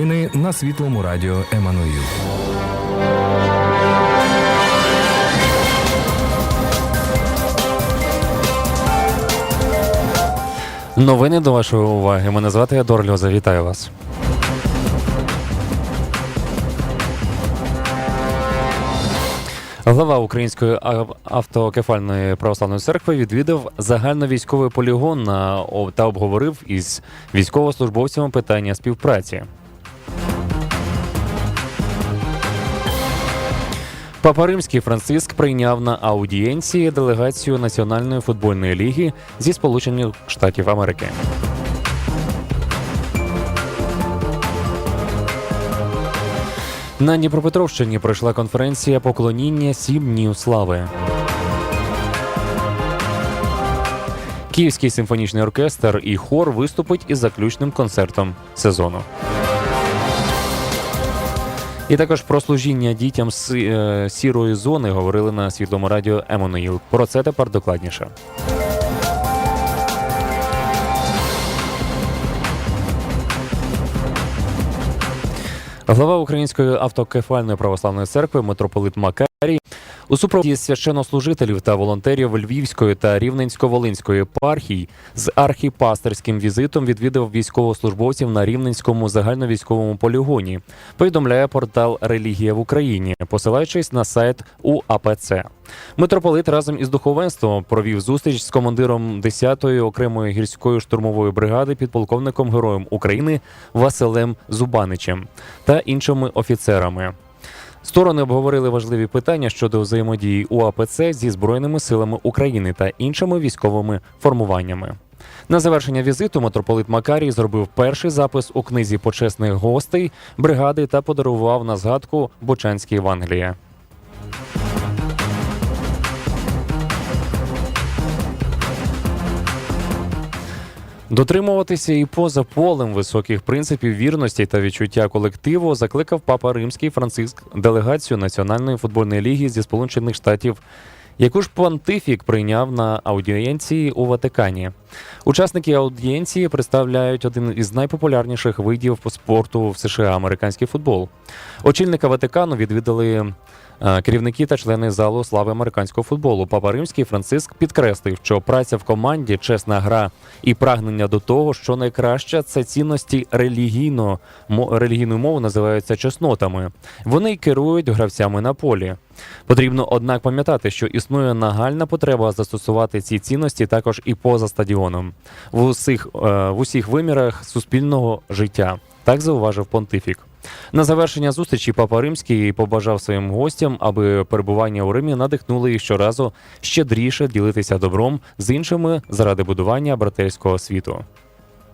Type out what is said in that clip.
Новини на світлому радіо Еммануїл. Новини до вашої уваги. Мене звати Едор Льоза. Вітаю вас. Глава Української автокефальної православної церкви відвідав загальновійськовий полігон та обговорив із військовослужбовцями питання співпраці. Папа Римський Франциск прийняв на аудієнції делегацію Національної футбольної ліги зі Сполучених Штатів Америки. На Дніпропетровщині пройшла конференція поклоніння сім днів слави. Київський симфонічний оркестр і хор виступить із заключним концертом сезону. І також про служіння дітям з е, сірої зони говорили на світлому радіо Емонеїл. Про це тепер докладніше. Глава Української автокефальної православної церкви митрополит Макарій у супроводі священнослужителів та волонтерів Львівської та Рівненсько-Волинської епархій з архіпастерським візитом відвідав військовослужбовців на Рівненському загальновійськовому полігоні. Повідомляє портал Релігія в Україні, посилаючись на сайт УАПЦ. Митрополит разом із духовенством провів зустріч з командиром 10-ї окремої гірської штурмової бригади підполковником Героєм України Василем Зубаничем та іншими офіцерами. Сторони обговорили важливі питання щодо взаємодії УАПЦ зі Збройними силами України та іншими військовими формуваннями. На завершення візиту митрополит Макарій зробив перший запис у книзі почесних гостей бригади та подарував на згадку Бочанській Євангелія. Дотримуватися і поза полем високих принципів вірності та відчуття колективу закликав папа Римський Франциск делегацію Національної футбольної ліги зі Сполучених Штатів, яку ж понтифік прийняв на аудієнції у Ватикані. Учасники аудієнції представляють один із найпопулярніших видів спорту в США американський футбол. Очільника Ватикану відвідали Е, Керівники та члени залу слави американського футболу Папа Римський Франциск підкреслив, що праця в команді, чесна гра і прагнення до того, що найкраще це цінності релігійно мо- релігійною мовою називаються чеснотами. Вони керують гравцями на полі. Потрібно однак пам'ятати, що існує нагальна потреба застосувати ці цінності також і поза стадіоном в усіх е, в усіх вимірах суспільного життя. Так зауважив понтифік. На завершення зустрічі Папа Римський побажав своїм гостям, аби перебування у Римі надихнули їх щоразу щедріше ділитися добром з іншими заради будування братерського світу.